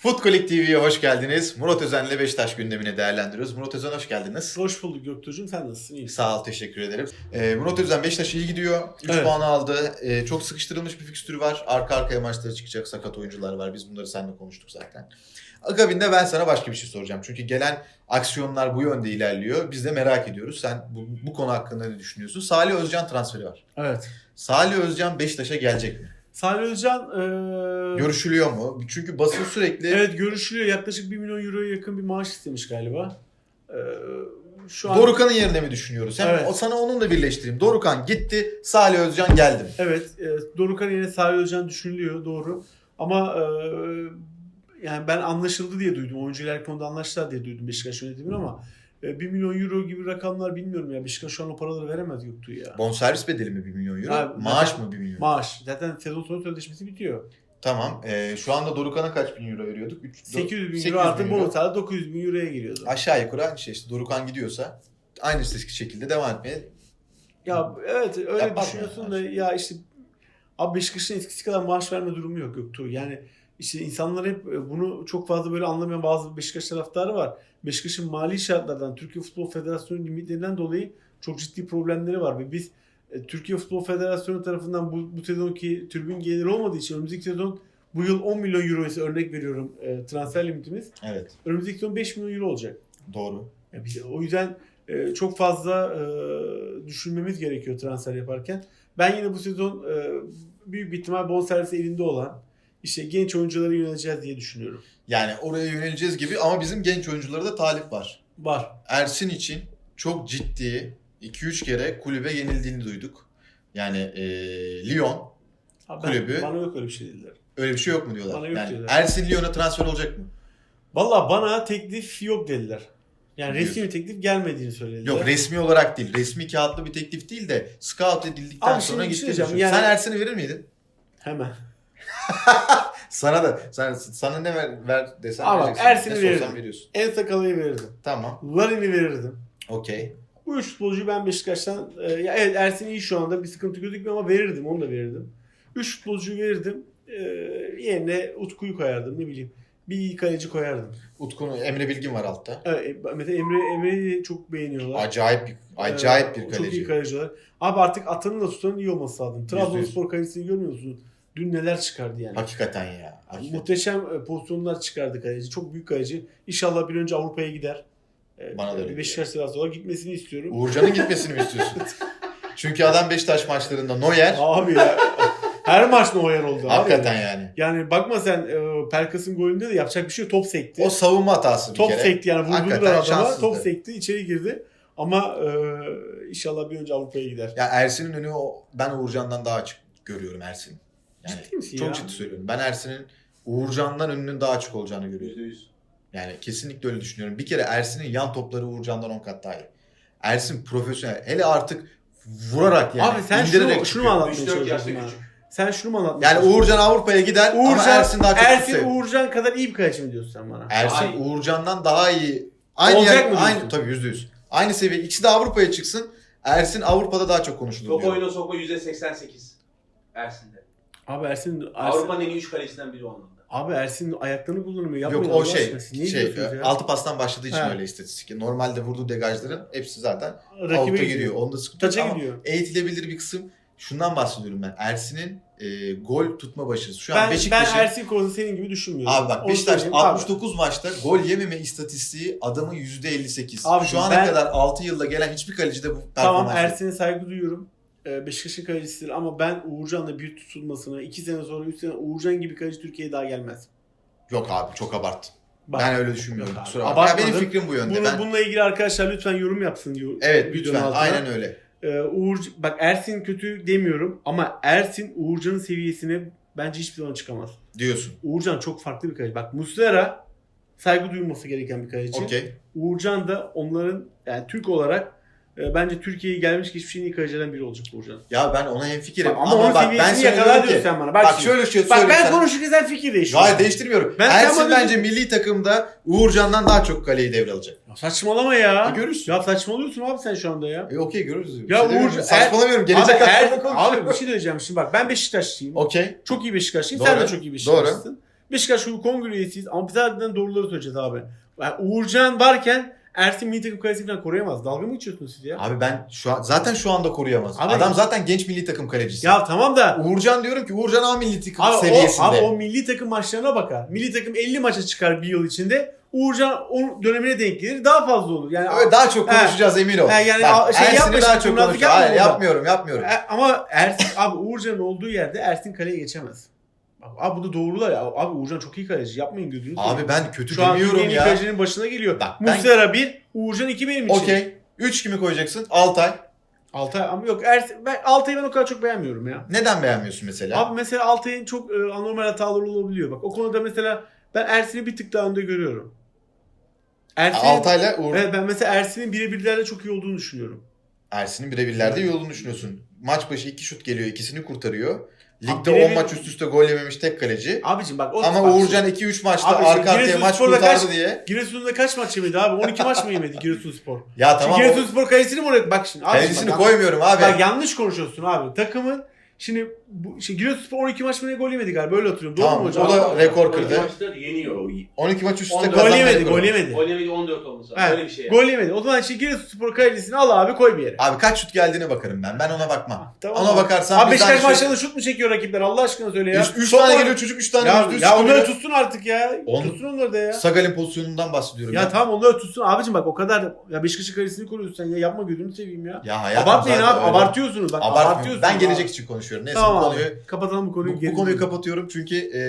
Futkolik TV'ye hoş geldiniz. Murat Özen'le Beşiktaş gündemini değerlendiriyoruz. Murat Özen hoş geldiniz. Hoş bulduk Göktuğ'cum. Sen nasılsın? İyi. Sağ ol, teşekkür ederim. Ee, Murat Özen Beşiktaş iyi gidiyor. 3 Evet. puanı aldı. Ee, çok sıkıştırılmış bir fikstürü var. Arka arkaya maçlara çıkacak sakat oyuncular var. Biz bunları seninle konuştuk zaten. Akabinde ben sana başka bir şey soracağım. Çünkü gelen aksiyonlar bu yönde ilerliyor. Biz de merak ediyoruz. Sen bu, bu konu hakkında ne düşünüyorsun? Salih Özcan transferi var. Evet. Salih Özcan Beşiktaş'a gelecek mi? Salih Özcan eee, Görüşülüyor mu? Çünkü basın sürekli evet görüşülüyor. Yaklaşık 1 milyon euroya yakın bir maaş istemiş galiba. Eee, şu an Dorukan'ın yerine mi düşünüyoruz? Hem Evet. o sana onun da birleştireyim. Dorukan gitti, Salih Özcan geldi mi? evet e, Dorukhan yerine Salih Özcan düşünülüyor doğru. Ama eee, yani ben anlaşıldı diye duydum. Oyuncular konuda anlaştılar diye duydum Beşiktaş yönetiminin ama e, 1 milyon euro gibi rakamlar bilmiyorum ya. Beşiktaş şu an o paraları veremez yoktu ya. Bonservis bedeli mi 1 milyon euro? Abi, Maaş zaten- mı 1 milyon? Maaş. Zaten sezon sonu sözleşmesi bitiyor. tamam. Ee, şu anda Dorukan'a kaç bin euro veriyorduk? Üç- 800 bin 800 euro artı bin euro. bonus aldı 900 bin euroya giriyordu. Aşağı yukarı aynı şey işte. Dorukan gidiyorsa aynı şekilde devam etmeye Ya evet öyle mı düşünüyorsun yani? da ya işte abi Beşiktaş'ın eskisi kadar maaş verme durumu yok Göktuğ. Yani işte insanlar hep e, bunu çok fazla böyle anlamayan bazı Beşiktaş taraftarı var. Beşiktaş'ın mali şartlardan, Türkiye Futbol Federasyonu limitlerinden dolayı çok ciddi problemleri var ve biz e, Türkiye Futbol Federasyonu tarafından bu, bu sezonki tribün geliri olmadığı için önümüzdeki sezon bu yıl 10 milyon euro ise örnek veriyorum e, transfer limitimiz. Evet. Önümüzdeki sezon 5 milyon euro olacak. Doğru. Ya biz- o yüzden e, çok fazla e, düşünmemiz gerekiyor transfer yaparken. Ben yine bu sezon e, büyük bir ihtimal bonservisi elinde olan işte genç oyunculara yöneleceğiz diye düşünüyorum. Yani oraya yöneleceğiz gibi ama bizim genç oyunculara da talip var. Var. Ersin için çok ciddi 2-3 kere kulübe yenildiğini duyduk. Yani ee, Lyon ben- Kulübü- Bana yok öyle bir şey dediler. öyle bir şey yok mu diyorlar. Bana yok yani diyorlar. Ersin Lyon'a transfer olacak mı? Valla bana teklif yok dediler. Yani resmi bir teklif gelmediğini söylediler. Yok resmi olarak değil. Resmi kağıtlı bir teklif değil de scout edildikten Abi sonra şey gitti. yani- Sen Ersin'i verir miydin? Hemen. Sana da sen, sana ne ver, ver desen bak, vereceksin. Ersin'i Ne sorsan veririm. veriyorsun. En sakalayı verirdim. Tamam. Larin'i verirdim. Okey. Bu üç futbolcuyu ben Beşiktaş'tan e, ya evet Ersin iyi şu anda bir sıkıntı gözükmüyor ama verirdim onu da verirdim. Üç futbolcuyu verirdim. E, yerine Utku'yu koyardım ne bileyim. Bir kaleci koyardım. Utku'nun Emre Bilgin var altta. Evet, mesela Emre Emre'yi çok beğeniyorlar. Acayip bir acayip bir Ee, kaleci. Çok iyi kaleciler. Abi artık atanın da tutanın iyi olması lazım. Yüzde Trabzonspor kalecisini görmüyor musun? Dün neler çıkardı yani. Hakikaten ya. Hakikaten. Muhteşem e, pozisyonlar çıkardı kaleci. Çok büyük kaleci. İnşallah bir önce Avrupa'ya gider. E, Bana da öyle bir Beşiktaş taraftarı olarak gitmesini istiyorum. Uğurcan'ın gitmesini mi istiyorsun? Çünkü adam Beşiktaş maçlarında Neuer. Abi ya. Her maç Neuer oldu abi. Hakikaten yani. Yani bakma sen e, Pelkas'ın golünde de yapacak bir şey yok. Top sekti. O savunma hatası bir top kere. sekti yani vurdular adama. Top sekti içeri girdi. Ama e, inşallah bir önce Avrupa'ya gider. Ya Ersin'in önü o, ben Uğurcan'dan daha açık görüyorum Ersin. Yani Ciddi misin çok ya? ciddi söylüyorum. Ben Ersin'in Uğurcan'dan önünün daha açık olacağını görüyorum. %100. Yani kesinlikle öyle düşünüyorum. Bir kere Ersin'in yan topları Uğurcan'dan 10 kat daha iyi. Ersin profesyonel. Hele artık vurarak yani. Abi sen indirerek şunu, şunu mu anlatmaya 3-4 çalışıyorsun küçük. Sen şunu mu anlatmaya Yani? Uğurcan Avrupa'ya gider ama Uğurcan, Ersin daha çok Ersin sev- Uğurcan kadar iyi bir kaleci mi diyorsun sen bana? Ersin Ay. Uğurcan'dan daha iyi. Aynı Olacak yer, mı diyorsun? aynı tabii yüzde yüz. Aynı seviye. İkisi de Avrupa'ya çıksın. Ersin Avrupa'da daha çok konuşulur Top diyor. oyuna sokma %88 Ersin'de. Abi Ersin, Ersin Avrupa'nın en iyi 3 kalesinden biri o anlamda. Abi Ersin ayaklarını kullanmıyor. Yok Yapmayın o Allah şey, aşkına. Niye şey ya? altı pastan başladığı için Ha. öyle istatistik. Normalde vurduğu degajların hepsi zaten Rakibe avuta giriyor. Onda sıkıntı yok Taça ama gidiyor. eğitilebilir bir kısım. Şundan bahsediyorum ben. Ersin'in e, gol tutma başarısı. Şu an Ben, ben Beşiktaş'ın Ersin konusunda senin gibi düşünmüyorum. Abi bak Onu Beşiktaş söyleyeyim. Abi, 69 maçta gol yememe istatistiği adamın %58. Abi Şu ana ben- kadar 6 yılda gelen hiçbir kalecide bu performans Tamam yok. Ersin'e saygı duyuyorum. Ee, Beşiktaş'ın kalecisidir ama ben Uğurcan'la bir tutulmasına 2 sene sonra 3 sene Uğurcan gibi kaleci Türkiye'ye daha gelmez. Yok abi çok abarttın. Bak, ben öyle düşünmüyorum. Kusura bakma. Ya benim fikrim bu yönde. bunu, ben... bununla ilgili arkadaşlar lütfen yorum yapsın diyor. Evet lütfen altına. aynen öyle. Ee, Uğur, bak Ersin kötü demiyorum ama Ersin Uğurcan'ın seviyesine bence hiçbir zaman çıkamaz. Diyorsun. Uğurcan çok farklı bir kaleci. Bak Muslera saygı duyulması gereken bir kaleci. Okey. Uğurcan da onların yani Türk olarak e, bence Türkiye'ye gelmiş geçmiş en iyi kalecilerden biri olacak Uğurcan. Ya ben ona hemfikirim. Bak, ama, Ama, bak ben yakalar diyorsun sen bana. Bak, Bak, şöyle şey Bak ben konuşurken sen fikir değiştiriyorsun. Hayır değiştirmiyorum. Ben- Ersin bence milli takımda Uğurcan'dan daha çok kaleyi devralacak. Ya saçmalama ya. E, görürsün. Ya saçmalıyorsun abi sen şu anda ya. E okey görürüz. Ya şey demiyorum. Uğur- Saçmalamıyorum. Abi, Gelecek hakkında konuşuyorum. abi bir şey diyeceğim şimdi bak ben Beşiktaşlıyım. Okey. Çok iyi Beşiktaşlıyım. Sen Doğru. de çok iyi Beşiktaşlısın. Beşiktaş şu kongre üyesiyiz ama biz doğruları söyleyeceğiz abi. Yani Uğurcan varken Ersin milli takım kalesini falan koruyamaz. Dalga mı geçiyorsunuz siz ya? Abi ben şu an zaten şu anda koruyamaz. Abi- Adam zaten genç milli takım kalecisi. Ya tamam da Uğurcan diyorum ki Uğurcan A milli takım Abi o, seviyesinde. abi o milli takım maçlarına bakar. Milli takım 50 maça çıkar bir yıl içinde. Uğurcan o dönemine denk gelir. Daha fazla olur. Yani Öyle daha çok konuşacağız emin ol. He, yani Bak, a- şey Ersin'i yapma daha çok kurnazlık konuşuyor. yapma Hayır burada. yapmıyorum yapmıyorum. E, ama Ersin abi Uğurcan'ın olduğu yerde Ersin kaleye geçemez. Abi bu da doğrular ya. Abi Uğurcan çok iyi kaleci. Yapmayın gözünü Abi ben kötü Şu demiyorum ya. kalecinin başına geliyor. Bak, ben- Muslera 1, Uğurcan 2 benim için. Okey. 3 kimi koyacaksın? Altay. Altay ama yok Ersin, ben Altay'ı ben o kadar çok beğenmiyorum ya. Neden beğenmiyorsun mesela? Abi mesela Altay'ın çok e, anormal hataları olabiliyor. Bak o konuda mesela ben Ersin'i bir tık daha önde görüyorum. Ersin, Altay'la Uğur... Evet ben mesela Ersin'in birebirlerle çok iyi olduğunu düşünüyorum. Ersin'in birebirlerde iyi olduğunu düşünüyorsun. Maç başı 2 şut geliyor, ikisini kurtarıyor. Ligde Abi 10 birebir- maç üst üste gol yememiş tek kaleci. Abicim bak o Ama bak Uğurcan şimdi, 2-3 maçta Abi şimdi arka arkaya maç kurtardı kaç- diye. Giresun'da kaç maç yemedi abi? 12 maç mı yemedi Giresunspor? Ya tamam. Şimdi Giresunspor kalesini mi oraya? Bak şimdi. Abi Kalecisini bak, koymuyorum abi. Bak yanlış konuşuyorsun abi. Takımın Şimdi bu şey Giresunspor 12 maç mı ne gol yemedi galiba. Öyle hatırlıyorum. Doğru Tamam, mu hocam? o da rekor kırdı. maçta yeniyor. 12 maç üst üste 14 Gol kazandı. yemedi, gol yemedi. Gol yemedi 14 olması. Evet. Öyle bir şey. Gol yemedi. O zaman işte Giresunspor kalecisini al abi koy bir yere. Abi kaç şut geldiğine bakarım ben. Ben ona bakmam. Tamam. Ona bakarsan Abi Beşiktaş şey- maçlarında şut mu çekiyor rakipler? Allah aşkına söyle ya. 3 Top tane var- geliyor çocuk 3 tane Ya, üst üste ya onları tutsun artık ya. On- Tutsun onları da ya. Sagal'in pozisyonundan bahsediyorum. Ya Ya, tamam onları tutsun. Abicim bak o kadar ya Beşiktaş'ın kalesini koruyorsun sen ya. Yapma gözünü seveyim ya. ya hayatım Abartmayın zaten abi. öyle. Abartıyorsunuz. Bak Abartmıyorum. abartıyorsunuz. Ben abi. gelecek için konuşuyorum. Neyse Tamam bu abi. konuyu Kapatalım bu konuyu. bu, bu konuyu kapatıyorum çünkü e,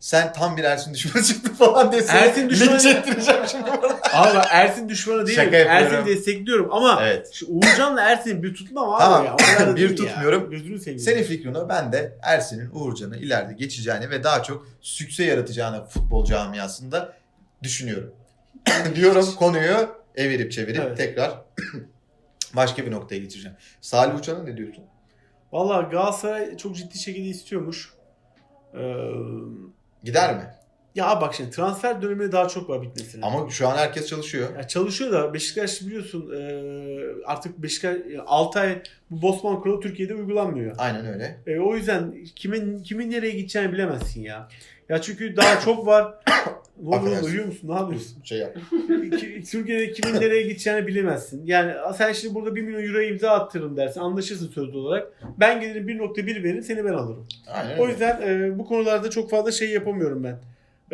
sen tam bir Ersin düşmanı çıktın falan diye seni Ersin düşmanı- linç ettireceğim şimdi. Abi bak Ersin düşmanı değilim. Şaka yapıyorum. Ersin'i destekliyorum ama evet. şu Uğurcan'la Ersin'i bir tutmam abi Tamam. ya. Bir değil ya. tutmuyorum. Seveyim. Senin fikrin o. Ben de Ersin'in Uğurcan'ı ileride geçeceğini ve daha çok sükse yaratacağını futbol camiasında düşünüyorum. Diyorum konuyu evirip çevirip Evet. tekrar başka bir noktaya geçeceğim. Salih Uçan'a ne diyorsun? Valla Galatasaray çok ciddi şekilde istiyormuş. Ee, Gider mi? ya bak şimdi transfer döneminde daha çok var bitmesine. Ama şu an herkes çalışıyor. Ya çalışıyor da Beşiktaş biliyorsun e, artık Beşiktaş 6 ay bu Bosman kuralı Türkiye'de uygulanmıyor. Aynen öyle. E, o yüzden kimin kimin nereye gideceğini bilemezsin ya. Ya çünkü daha çok var. Ne oluyor Affedersin. uyuyor musun? Ne yapıyorsun? Şey yap. Ki- Türkiye'de kimin nereye gideceğini bilemezsin. Yani sen şimdi burada 1 milyon euro imza attırırım dersin. Anlaşırsın sözlü olarak. Ben gelirim 1.1 veririm seni ben alırım. Aynen O öyle. yüzden e, bu konularda çok fazla şey yapamıyorum ben.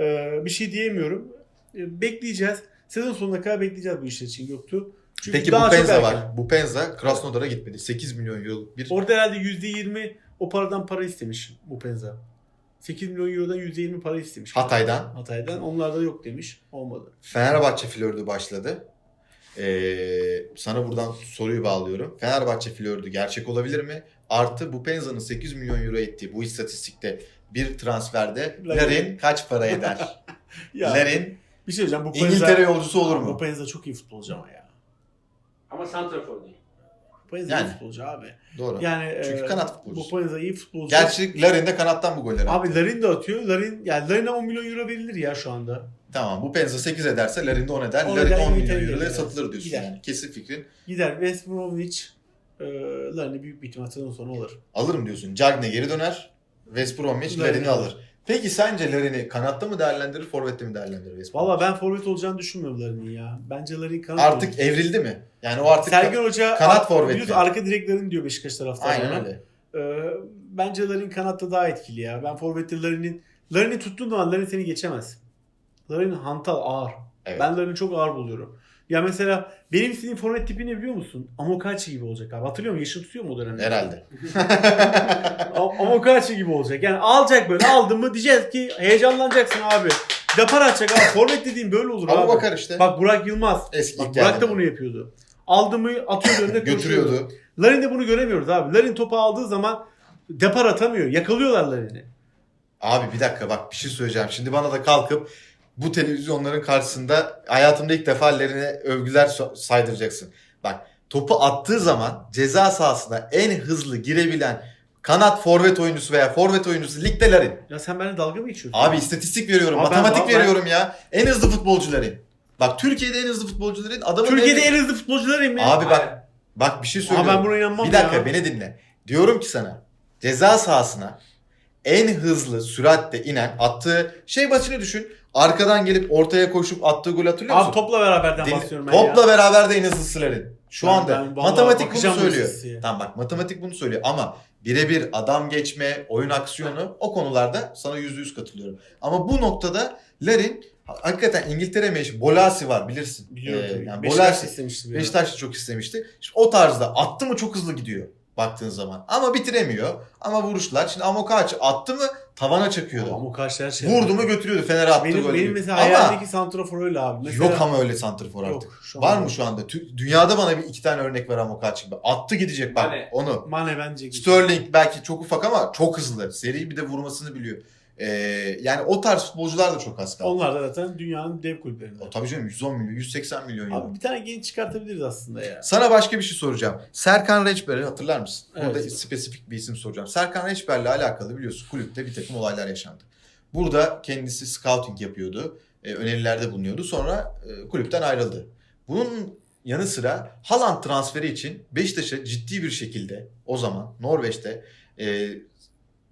E, bir şey diyemiyorum. E, bekleyeceğiz. Sezon sonuna kadar bekleyeceğiz bu işler için Göktuğ. Çünkü Peki daha bu çok Penza erken. var. Bu Penza Krasnodar'a gitmedi. 8 milyon euroluk bir Orada herhalde %20 o paradan para istemiş bu Penza. 8 milyon eurodan %20 para istemiş. Hatay'dan. Hatay'dan. Onlarda yok demiş. Olmadı. Fenerbahçe flörtü başladı. Ee, sana buradan soruyu bağlıyorum. Fenerbahçe flörtü gerçek olabilir mi? Artı bu Penza'nın 8 milyon euro ettiği bu istatistikte bir transferde Larin. Larin kaç para eder? Ya Larin bir şey söyleyeceğim. Bu İngiltere yolcusu olur Bu mu? Penza çok iyi futbolcu ama ya. Ama Santrafor değil. Bu Penza Yani. iyi futbolcu abi. Doğru. Yani Çünkü e, kanat Bu futbolcusu. Penza iyi futbolcu. Gerçi Larin de kanattan bu golleri attı. Abi Larin de atıyor. Larin yani Larin'e 10 milyon euro verilir ya şu anda. Tamam bu Penza 8 ederse Larin de 10 eder. 10 Larin eder, 10 milyon euroya gider. satılır diyorsun Gider. yani. Kesin fikrin. Gider West Bromwich e, Larin'i büyük bir ihtimal sezon sonu alır. Alırım diyorsun. Cagne geri döner. West Bromwich Larin'i alır. Peki sence Larin'i kanatta mı değerlendirir, forvette mi değerlendirir Bromwich? Valla ben forvet olacağını düşünmüyorum Larin'in ya. Bence Larin kanat Artık olur. evrildi mi? Yani o artık Sergen Hoca kanat biliyorsun arka direklerin diyor Beşiktaş taraftarına. Aynen öyle. Ee, bence Larin kanatta daha etkili ya. Ben forvette Larin'in Larin'i tuttuğun zaman Larin seni geçemez. Larin hantal ağır. Evet. Ben Larin'i çok ağır buluyorum. Ya mesela benim istediğim forvet tipi ne biliyor musun? Amokachi gibi olacak abi. Hatırlıyor musun? Yaşı tutuyor mu o dönemde? Herhalde. Amokachi gibi olacak. Yani alacak böyle aldın mı diyeceğiz ki heyecanlanacaksın abi. Depar atacak abi. Forvet dediğim böyle olur Ama abi. bakar işte. Bak Burak Yılmaz. Eski Bak Burak da bunu yapıyordu. Aldı mı atıyordu önüne götürüyordu. Larin'de bunu göremiyoruz abi. Larin topu aldığı zaman depar atamıyor. Yakalıyorlar Larin'i. Abi bir dakika bak bir şey söyleyeceğim. Şimdi bana da kalkıp bu televizyonların karşısında hayatımda ilk defa Larin'e övgüler saydıracaksın. Bak topu attığı zaman ceza sahasına en hızlı girebilen kanat forvet oyuncusu veya forvet oyuncusu ligde Larin. Ya sen benimle dalga mı geçiyorsun? Abi istatistik veriyorum, Abi ben- matematik ben- veriyorum ya. En hızlı futbolcuların. Bak Türkiye'de en hızlı futbolcuların adamın Türkiye'de en... en hızlı futbolcularım mi? Abi bak bak bir şey söylüyorum. ben buna inanmam Bir dakika ya. beni dinle. Diyorum ki sana ceza sahasına en hızlı süratle inen attığı şey basını düşün. Arkadan gelip ortaya koşup attığı gol hatırlıyor musun? Abi topla beraberden Din- basıyorum ben topla ya. beraber de en hızlısıların. Şu Ben- anda ben matematik bunu bu söylüyor. Tamam bak matematik bunu söylüyor ama birebir adam geçme, oyun aksiyonu o konularda sana yüzde yüz katılıyorum. Ama bu noktada Larin ha- hakikaten İngiltere meşhur. Bolasi var bilirsin. Biliyorum Ee, yani Beşiktaş Bolasi- istemiştim. ya. Beşiktaş da çok istemişti. Şimdi o tarzda attı mı çok hızlı gidiyor baktığın zaman. Ama bitiremiyor. Ama vuruşlar. Şimdi Amokachi attı mı tavana çakıyordu. Ama karşı her şey. Vurdu mu götürüyordu. Fener'e attı Benim, golü. benim mesela ama hayalimdeki santrafor öyle abi. Mesela, yok ama öyle santrfor artık. Yok, şu Var mı şu anda? Dünyada bana bir iki tane örnek ver Amokachi gibi. Attı gidecek bak Mane. onu. Mane bence. Sterling belki çok ufak ama çok hızlı. Seri bir de vurmasını biliyor. Ee, yani o tarz futbolcular da çok az kaldı. Onlar da zaten dünyanın dev kulüplerinde. O, tabii canım 110 milyon, 180 milyon euro. Abi bir tane genç çıkartabiliriz aslında ya. Sana başka bir şey soracağım. Serkan Reçber'i hatırlar mısın? Evet. Burada spesifik bir isim soracağım. Serkan Reçber'le alakalı biliyorsun kulüpte bir takım olaylar yaşandı. Burada kendisi scouting yapıyordu. e, önerilerde bulunuyordu. Sonra e, kulüpten ayrıldı. Bunun yanı sıra Haaland transferi için Beşiktaş'a ciddi bir şekilde o zaman Norveç'te e,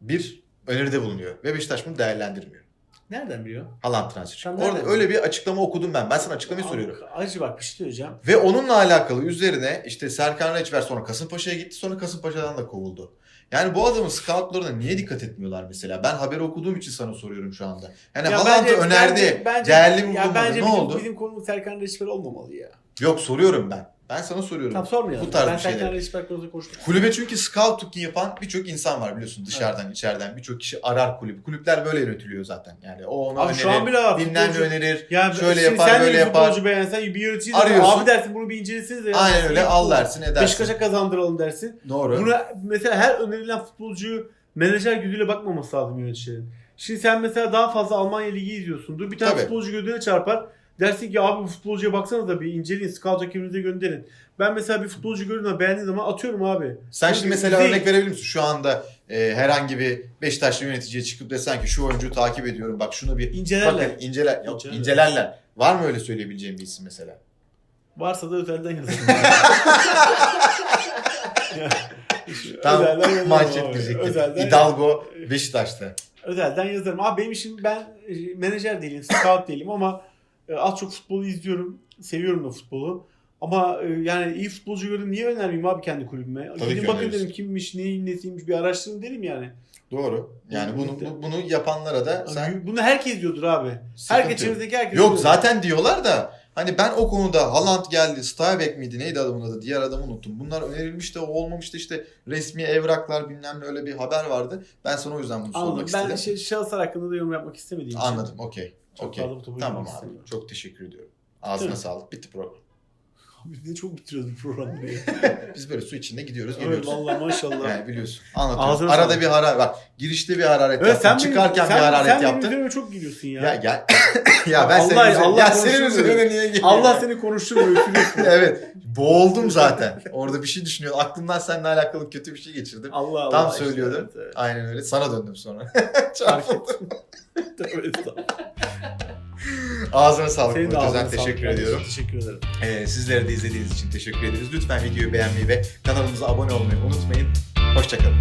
bir öneride bulunuyor. Ve Beşiktaş bunu değerlendirmiyor. Nereden biliyor? Haaland transferi. Orada nereden öyle bir açıklama okudum ben. Ben sana açıklamayı Abi, soruyorum. Acı bak bir şey söyleyeceğim. Ve onunla alakalı üzerine işte Serkan Reçber sonra Kasımpaşa'ya gitti sonra Kasımpaşa'dan da kovuldu. Yani bu adamın scoutlarına niye dikkat etmiyorlar mesela? Ben haberi okuduğum için sana soruyorum şu anda. Yani Ya Haaland'ı önerdi. bence- bence- değerli mi bence Ne bizim, oldu? Bizim konumuz Serkan Reçber olmamalı ya. Yok soruyorum ben. Ben sana soruyorum. Tamam sormayalım. Bu tarz ben bir şeyler. Konusunda konuştum. Kulübe çünkü scouting yapan birçok insan var biliyorsun dışarıdan içeriden birçok kişi arar kulübü. Kulüpler böyle yönetiliyor zaten. Yani o ona Abi şu an önerir, bile var. bilmem ne futbolcu- önerir. Ya şöyle şimdi yapar, sen de böyle bir yapar. futbolcu beğensen bir yönetici Arıyorsun. Abi dersin bunu bir incelesiniz ya. Aynen öyle al dersin edersin. Beşiktaş'a kazandıralım dersin. Doğru. Buna mesela her önerilen futbolcuyu menajer gözüyle bakmaması lazım yöneticilerin. Şimdi sen mesela daha fazla Almanya Ligi izliyorsundur. Bir tane Tabii. futbolcu gözüne çarpar. Dersin ki abi bu futbolcuya baksanız da bir inceleyin. Scout ekibinize gönderin. Ben mesela bir futbolcu gördüğümde beğendiğim zaman atıyorum abi. Sen Çünkü şimdi mesela değil. örnek verebilir misin? Şu anda e, herhangi bir Beşiktaşlı yöneticiye çıkıp desen ki şu oyuncuyu takip ediyorum. Bak şunu bir İncelerler. bakın inceler. Yok, İncelerler. incelerler. Var mı öyle söyleyebileceğim bir isim mesela? Varsa da özelden yazın. Tam manşet. Özelden, Hidalgo Beşiktaş'ta. özelden yazarım. Abi benim işim ben e, menajer değilim, scout değilim ama e, az çok futbolu izliyorum. Seviyorum da futbolu. Ama e, yani iyi futbolcu gördüm niye önermeyeyim abi kendi kulübüme? Tabii Gidin bakın dedim kimmiş, neyin nesiymiş bir araştırın derim yani. Doğru. Yani bunu bu- bunu yapanlara da sen Abi, Bunu herkes diyordur abi. sıkıntı Herkes yok. çevrenizdeki herkes Yok diyordur. zaten diyorlar da hani ben o konuda Haaland geldi, Stuybeck miydi neydi adamın adı diğer adamı unuttum. Bunlar önerilmiş de o olmamıştı işte resmi evraklar bilmem ne öyle bir haber vardı. Ben sana o yüzden bunu sormak Anladım. Ben istedim. şey, şahıslar hakkında da yorum yapmak istemediğim için. Anladım okey. Çok Okey. fazla bu topu Tamam abi. istemiyorum. Çok teşekkür ediyorum. Ağzına sağlık. Bitti program. Biz ne çok bitiriyoruz bu programları ya. Biz böyle su içinde gidiyoruz evet geliyoruz. vallahi maşallah. Yani biliyorsun. Anlatıyoruz. Ağzına Arada sağlık. bir hararet bak. Girişte bir hararet Evet, yaptın. sen Çıkarken benim, bir sen, hararet sen benim yaptın. üzerime çok gülüyorsun ya. Ya gel. ya ben Allah- senin üzerine, Allah ya senin üzerine niye geliyorum? Allah seni konuşturmuyor. evet. Boğuldum zaten. Orada bir şey düşünüyorum. Aklımdan seninle alakalı kötü bir şey geçirdim. Allah Allah. Tam işte, söylüyordum. evet, evet. Aynen öyle. Sana döndüm sonra. Fark ettim. Tövbe estağfurullah. Ağzına sağlık. Senin de Murat ağzına sağlık. Teşekkür ediyorum. Teşekkür ederim. Ee, sizlere de izlediğiniz için teşekkür ederiz. Lütfen videoyu beğenmeyi ve kanalımıza abone olmayı unutmayın. Hoşçakalın.